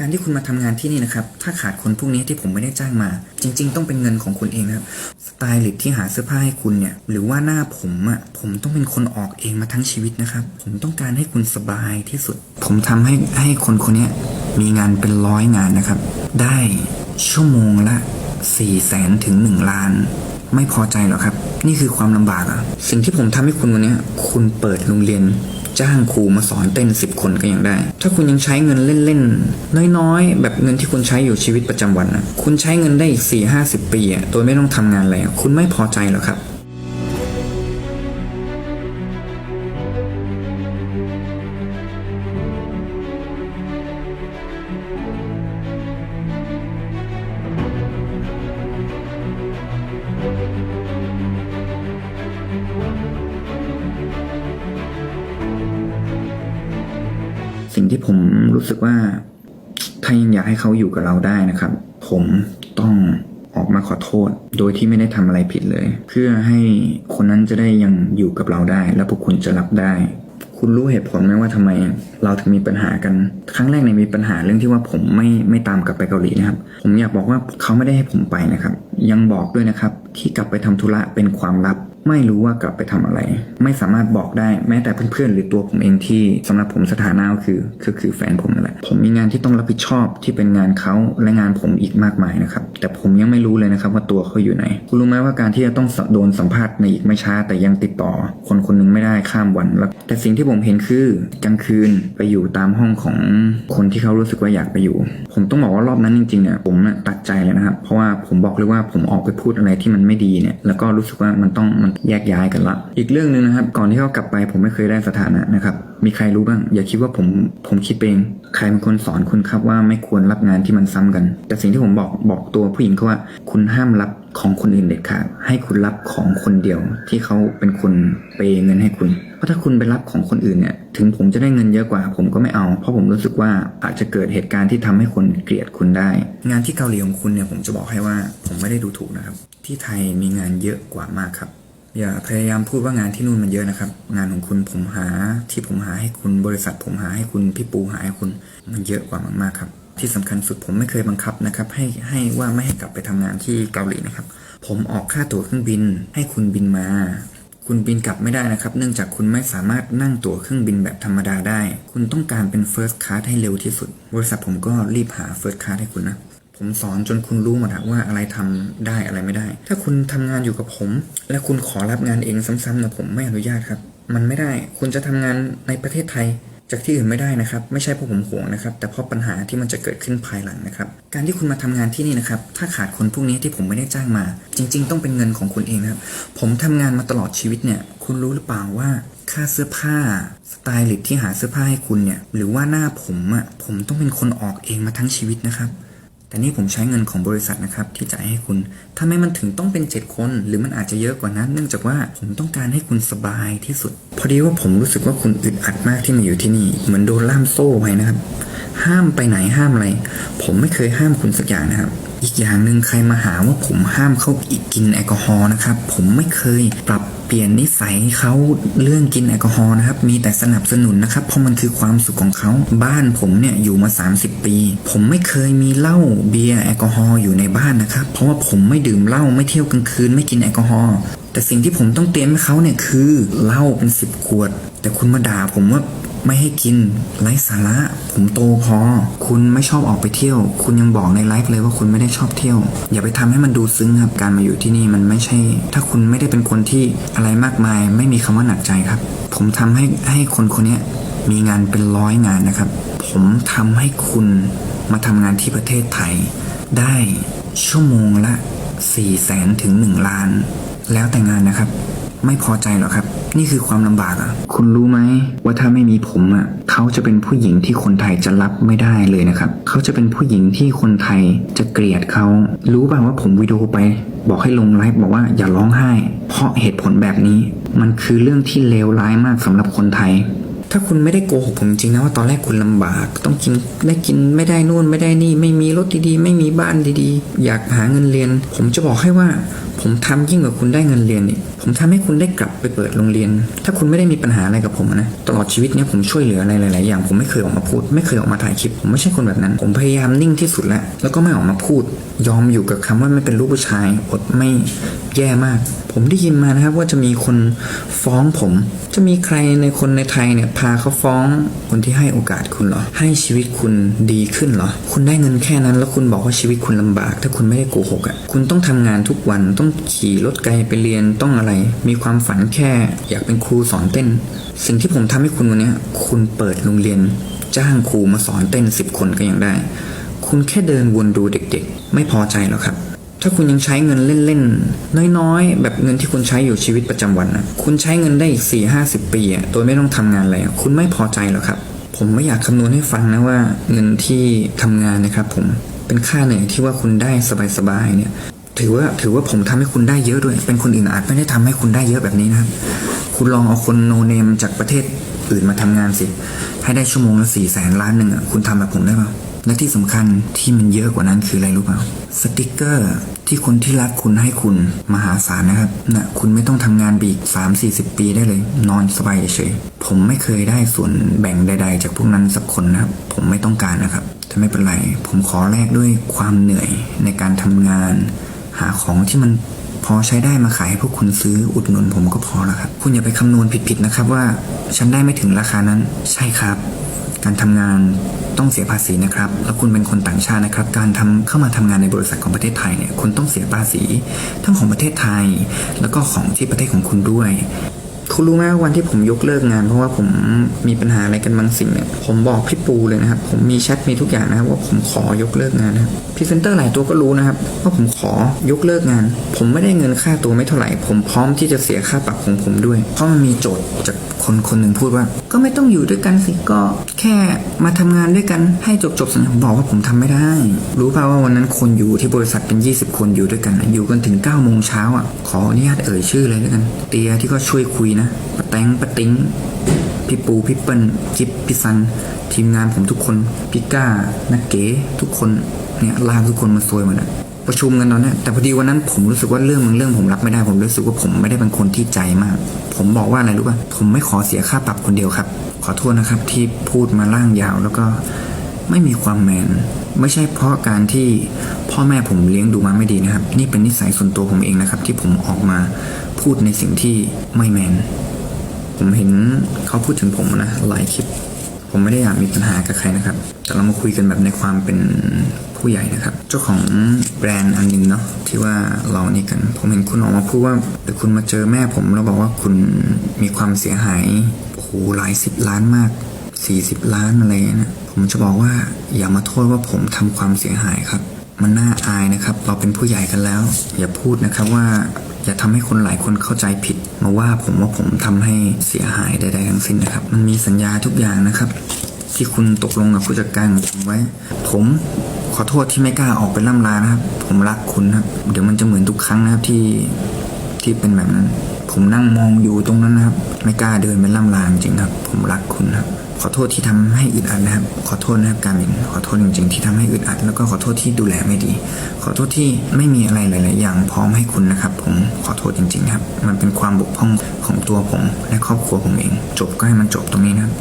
การที่คุณมาทำงานที่นี่นะครับ ถ้าขาดคนพวกนี้ที่ผมไม่ได้จ้างมา จริง ๆ ต้องเป็นเงินของคุณเองนะครับ สไตลิสต์ที่หาเสื้อผ้าให้คุณเนี่ย หรือว่าหน้าผมอะ่ะ ผมต้องเป็นคนออกเองมาทั้งชีวิตนะครับ ผมต้องการให้คุณสบายที่สุด ผมทำให้ให้คนคนนี้มีงานเป็นร้อยงานนะครับ ได้ชั่วโมงละ4ี่แสนถึง 1 ล้าน ไม่พอใจหรอครับ นี่คือความลำบากอะสิ่งที่ผมทำให้คุณวันนี้ คุณเปิดโรงเรียน จ้างครูมาสอนเต้น 10 คนก็ยังได้ ถ้าคุณยังใช้เงินเล่นๆ น้อยๆ แบบเงินที่คุณใช้อยู่ชีวิตประจำวันนะคุณใช้เงินได้อีก4 5 0 ปีอะโดยไม่ต้องทำงานอะไรคุณไม่พอใจหรอครับ งที่ผมรู้สึกว่าถ้ายังอยากให้เขาอยู่กับเราได้นะครับ ผมต้องออกมาขอโทษ โดยที่ไม่ได้ทำอะไรผิดเลย เพื่อให้คนนั้นจะได้ยังอยู่กับเราได้ และพวกคุณจะรับได้ คุณรู้เหตุผลไหมว่าทำไม เราถึงมีปัญหากัน ครั้งแรกในยมีปัญหาเรื่องที่ว่าผมไม่ไม่ตามกลับไปเกาหลีนะครับ ผมอยากบอกว่าเขาไม่ได้ให้ผมไปนะครับ ยังบอกด้วยนะครับ ที่กลับไปทำธุระเป็นความลับ ไม่รู้ว่ากลับไปทำอะไร ไม่สามารถบอกได้แม้แต่เพื่อนๆหรือตัวผมเองที่สำหรับผมสถานะก็คือคือคือแฟนผมนั่นแหละผมมีงานที่ต้องรับผิดชอบที่เป็นงานเขาและงานผมอีกมากมายนะครับแต่ผมยังไม่รู้เลยนะครับว่าตัวเขาอยู่ไหนคุณรู้ไหมว่าการที่จะต้องโดนสัมภาษณ์ในอีกไม่ช้า แต่ยังติดต่อ คนคนหนึงไม่ได้ข้ามวันแล้ว แต่สิ่งที่ผมเห็นคือกลางคืนไปอยู่ตามห้องของคนที่เขารู้สึกว่าอยากไปอยู่ ผมต้องบอกว่ารอบนั้นจริงๆเนี่ยผมน่ะตัดใจเลยนะครับเพราะว่าผมบอกเลยว่าผมออกไปพูดอะไรที่มันไม่ดีเนี่ยแล้วก็รู้สึกว่ามันต้องมันแยกย้ายกันละ อีกเรื่องหนึ่งนะครับ ก่อนที่เขากลับไปผมไม่เคยได้สถานะนะครับ มีใครรู้บ้าง อย่าคิดว่าผมผมคิดเอง ใครเป็นคนสอนคุณครับว่าไม่ควรรับงานที่มันซ้ำกัน แต่สิ่งที่ผมบอกบอกตัวผู้หญิงเขาว่า คุณห้ามรับของคนอื่นเด็ดขาดให้คุณรับของคนเดียว ที่เขาเป็นคนเปย์เงินให้คุณ เพราะถ้าคุณไปรับของคนอื่นเนี่ย ถึงผมจะได้เงินเยอะกว่า ผมก็ไม่เอา เพราะผมรู้สึกว่าอาจจะเกิดเหตุการณ์ที่ทำให้คนเกลียดคุณได้ งานที่เกาหลีของคุณเนี่ยผมจะบอกให้ว่าผมไม่ได้ดูถูกนะครับ ที่ไทยมีงานเยอะกว่ามากครับ อย่าพยายามพูดว่างานที่นู่นมันเยอะนะครับ งานของคุณผมหาที่ผมหาให้คุณบริษัทผมหาให้คุณพี่ปูหาให้คุณมันเยอะกว่ามากๆครับ ที่สำคัญสุดผมไม่เคยบังคับนะครับ ให้ให้ว่าไม่ให้กลับไปทำงานที่เกาหลีนะครับ ผมออกค่าตั๋วเครื่องบิน ให้คุณบินมา คุณบินกลับไม่ได้นะครับ เนื่องจากคุณไม่สามารถนั่งตั๋วเครื่องบินแบบธรรมดาได้ คุณต้องการเป็น First Class ให้เร็วที่สุด บริษัทผมก็รีบหา First Class ให้คุณนะ ผมสอนจนคุณรู้หมดอะว่าอะไรทำได้อะไรไม่ได้ ถ้าคุณทำงานอยู่กับผม และคุณขอรับงานเองซ้ำๆนะผมไม่อนุญาตครับ มันไม่ได้คุณจะทำงานในประเทศไทยจากที่อื่นไม่ได้นะครับ ไม่ใช่เพราะผมห่วงนะครับ แต่เพราะปัญหาที่มันจะเกิดขึ้นภายหลังนะครับ การที่คุณมาทำงานที่นี่นะครับ ถ้าขาดคนพวกนี้ที่ผมไม่ได้จ้างมา จริง ๆ ต้องเป็นเงินของคุณเองนะครับ ผมทำงานมาตลอดชีวิตเนี่ย คุณรู้หรือเปล่าว่าค่าเสื้อผ้าสไตลิสต์ที่หาเสื้อผ้าให้คุณเนี่ย หรือว่าหน้าผมอะ่ะผมต้องเป็นคนออกเองมาทั้งชีวิตนะครับ แต่นี่ผมใช้เงินของบริษัทนะครับที่จ่ายให้คุณทำไมมันถึงต้องเป็น 7 คน หรือมันอาจจะเยอะกว่านั้น เนื่องจากว่าผมต้องการให้คุณสบายที่สุด พอดีว่าผมรู้สึกว่าคุณอึดอัดมากที่มาอยู่ที่นี่ เหมือนโดนล่ามโซ่ไว้นะครับ ห้ามไปไหนห้ามอะไร ผมไม่เคยห้ามคุณสักอย่างนะครับ อีกอย่างหนึ่งใครมาหาว่าผมห้ามเขาอีกกินแอลกอฮอล์นะครับ ผมไม่เคยปรับ เปลี่ยนนิสัยเขาเรื่องกินแอลกอฮอล์นะครับ มีแต่สนับสนุนนะครับ เพราะมันคือความสุขของเขา บ้านผมเนี่ยอยู่มา 30 ปี ผมไม่เคยมีเหล้าเบียร์แอลกอฮอล์อยู่ในบ้านนะครับ เพราะว่าผมไม่ดื่มเหล้าไม่เที่ยวกลางคืนไม่กินแอลกอฮอล์แต่สิ่งที่ผมต้องเตรียมให้เขาเนี่ยคือเหล้าเป็นสิบขวด แต่คุณมาด่าผมว่า ไม่ให้กินไร้สาระ ผมโตพอ คุณไม่ชอบออกไปเที่ยว คุณยังบอกในไลฟ์เลยว่าคุณไม่ได้ชอบเที่ยว อย่าไปทำให้มันดูซึ้งครับ การมาอยู่ที่นี่มันไม่ใช่ ถ้าคุณไม่ได้เป็นคนที่อะไรมากมาย ไม่มีคำว่าหนักใจครับ ผมทำให้ให้คนคนนี้มีงานเป็นร้อยงานนะครับ ผมทำให้คุณมาทำงานที่ประเทศไทย ได้ชั่วโมงละ4ี่แสนถึง 1 ล้าน แล้วแต่งานนะครับ ไม่พอใจหรอครับ นี่คือความลำบากอะ คุณรู้ไหมว่าถ้าไม่มีผมอะเขาจะเป็นผู้หญิงที่คนไทยจะรับไม่ได้เลยนะครับ เขาจะเป็นผู้หญิงที่คนไทยจะเกลียดเขา รู้ป่าวว่าผมวิดีโอไป บอกให้ลงไลฟ์บอกว่าอย่าร้องไห้ เพราะเหตุผลแบบนี้ มันคือเรื่องที่เลวร้ายมากสำหรับคนไทย ถ้าคุณไม่ได้โกหกผมจริงนะว่าตอนแรกคุณลำบาก ต้องกินได้กินไม่ได้นู่นไม่ได้นี่ ไม่มีรถดีๆ ไม่มีบ้านดีๆ อยากหาเงินเรียน ผมจะบอกให้ว่า ผมทำยิ่งกว่าคุณได้เงินเรียนอีกผมทำให้คุณได้กลับไปเปิดโรงเรียน ถ้าคุณไม่ได้มีปัญหาอะไรกับผมนะตลอดชีวิตเนี้ยผมช่วยเหลืออะไรหลายๆอย่างผมไม่เคยออกมาพูด ไม่เคยออกมาถ่ายคลิป ผมไม่ใช่คนแบบนั้น ผมพยายามนิ่งที่สุดแล้วแล้วก็ไม่ออกมาพูด ยอมอยู่กับคำว่าไม่เป็นลูกผู้ชายอดไม่แย่มาก ผมได้ยินมานะครับว่าจะมีคนฟ้องผม จะมีใครในคนในไทยเนี่ยพาเขาฟ้องคนที่ให้โอกาสคุณเหรอ ให้ชีวิตคุณดีขึ้นเหรอ คุณได้เงินแค่นั้น แล้วคุณบอกว่าชีวิตคุณลำบาก ถ้าคุณไม่ได้โกหกอะ คุณต้องทำงานทุกวัน ต้องขี่รถไกลไปเรียน ต้องอะไร มีความฝันแค่ อยากเป็นครูสอนเต้น สิ่งที่ผมทำให้คุณวันนี้ คุณเปิดโรงเรียน จ้างครูมาสอนเต้นสิบคนก็ยังได้ คุณแค่เดินวนดูเด็ก ๆ ไม่พอใจหรอครับ ถ้าคุณยังใช้เงินเล่นๆ น้อยๆ แบบเงินที่คุณใช้อยู่ชีวิตประจำวันนะคุณใช้เงินได้อีกสี่ห้าสิบปีอะโดยไม่ต้องทำงานอะไรคุณไม่พอใจหรอครับ ผมไม่อยากคำนวณให้ฟังนะว่าเงินที่ทำงานนะครับผมเป็นค่าเหนื่อยที่ว่าคุณได้สบายๆเนี่ยถือว่าถือว่าผมทำให้คุณได้เยอะด้วย เป็นคนอื่นอาจไม่ได้ทำให้คุณได้เยอะแบบนี้นะครับ คุณลองเอาคนโนเนมจากประเทศอื่นมาทำงานสิ ให้ได้ชั่วโมงละสี่แสนล้านหนึ่งอะคุณทำแบบผมได้เปล่า และที่สำคัญที่มันเยอะกว่านั้นคืออะไรรู้เปล่าสติกเกอร์ที่คนที่รักคุณให้คุณมหาศาลนะครับนะ่ะคุณไม่ต้องทำงานบีกสามสี่สิบปีได้เลย นอนสบายเฉยผมไม่เคยได้ส่วนแบ่งใด ๆ จากพวกนั้นสักคนนะครับ ผมไม่ต้องการนะครับแต่ไม่เป็นไร ผมขอแลกด้วยความเหนื่อยในการทำงาน หาของที่มันพอใช้ได้มาขายให้พวกคุณซื้ออุดหนุนผมก็พอแล้วครับ คุณอย่าไปคำนวณผิดๆนะครับว่า ฉันได้ไม่ถึงราคานั้น ใช่ครับ การทำงานต้องเสียภาษีนะครับ แล้วคุณเป็นคนต่างชาตินะครับ การทำเข้ามาทำงานในบริษัทของประเทศไทยเนี่ย คุณต้องเสียภาษีทั้งของประเทศไทย แล้วก็ของที่ประเทศของคุณด้วย คุณรู้ไหมว่าวันที่ผมยกเลิกงาน เพราะว่าผมมีปัญหาอะไรกันบางสิ่งเนี่ย ผมบอกพี่ปูเลยนะครับ ผมมีแชทมีทุกอย่างนะครับว่าผมขอยกเลิกงานนะครับพรีเซนเตอร์หลายตัวก็รู้นะครับว่าผมขอยกเลิกงาน ผมไม่ได้เงินค่าตัวไม่เท่าไหร่ ผมพร้อมที่จะเสียค่าปรับของผมด้วย เพราะมันมีโจทย์จาก คนคนหนึ่งพูดว่า ก็ไม่ต้องอยู่ด้วยกันสิก็แค่มาทำงานด้วยกันให้จบจบสัญญาผมบอกว่าผมทำไม่ได้ รู้ป่าว่าวันนั้นคนอยู่ที่บริษัทเป็น 20 คนอยู่ด้วยกันอยู่กันถึง9โมงเช้าอะขออนุญาตเอ่ยชื่อเลยแล้วกัน เตียที่ก็ช่วยคุยนะปะแตงปะติ้งพี่ปูพี่เปิ้ลจิ๊บพี่ซัน ทีมงานผมทุกคนพี่ก้านักเก๋ทุกคนเนี่ยลากทุกคนมาซวยหมดอะ ประชุมกันตอนเนี้แต่พอดีวันนั้นผมรู้สึกว่าเรื่องบางเรื่องผมรับไม่ได้ ผมรู้สึกว่าผมไม่ได้เป็นคนที่ใจมาก ผมบอกว่าอะไรรู้ป่ะผมไม่ขอเสียค่าปรับคนเดียวครับ ขอโทษนะครับที่พูดมาล่างยาวแล้วก็ไม่มีความแมน ไม่ใช่เพราะการที่พ่อแม่ผมเลี้ยงดูมาไม่ดีนะครับ นี่เป็นนิสัยส่วนตัวผมเองนะครับ ที่ผมออกมาพูดในสิ่งที่ไม่แมน ผมเห็นเขาพูดถึงผมนะหลายคลิป ผมไม่ได้อยากมีปัญหากับใครนะครับ แต่เรามาคุยกันแบบในความเป็นผู้ใหญ่นะครับ เจ้าของแบรนด์อันหนึงเนาะที่ว่าเรานี่กัน ผมเห็นคุณออกมาพูดว่าเดี๋ยวคุณมาเจอแม่ผมแล้วบอกว่าคุณมีความเสียหายโอ้โหหลายสิบล้านมาก 40 ล้านอะไรเงี้ยนะผมจะบอกว่าอย่ามาโทษว่าผมทำความเสียหายครับ มันน่าอายนะครับ เราเป็นผู้ใหญ่กันแล้ว อย่าพูดนะครับว่า อย่าทำให้คนหลายคนเข้าใจผิด มาว่าผมว่าผมทำให้เสียหายใดๆทั้งสิ้นนะครับ มันมีสัญญาทุกอย่างนะครับ ที่คุณตกลงกับผู้จัดการของผมไว้ ผมขอโทษที่ไม่กล้าออกไปล่ำลานะครับ ผมรักคุณครับ เดี๋ยวมันจะเหมือนทุกครั้งนะครับที่ที่เป็นแบบนั้น ผมนั่งมองอยู่ตรงนั้นนะครับ ไม่กล้าเดินเป็นล่ำลางจริงครับ ผมรักคุณครับ ขอโทษที่ทำให้อึดอัดนะครับ ขอโทษนะครับการมินขอโทษจริงๆที่ทำให้อึดอัด แล้วก็ขอโทษที่ดูแลไม่ดี ขอโทษที่ไม่มีอะไรหลาย ๆ อย่างพร้อมให้คุณนะครับ ผมขอโทษจริง ๆ ครับ มันเป็นความบกพร่องของตัวผม และครอบครัวผมเอง จบก็ให้มันจบตรงนี้นะครับ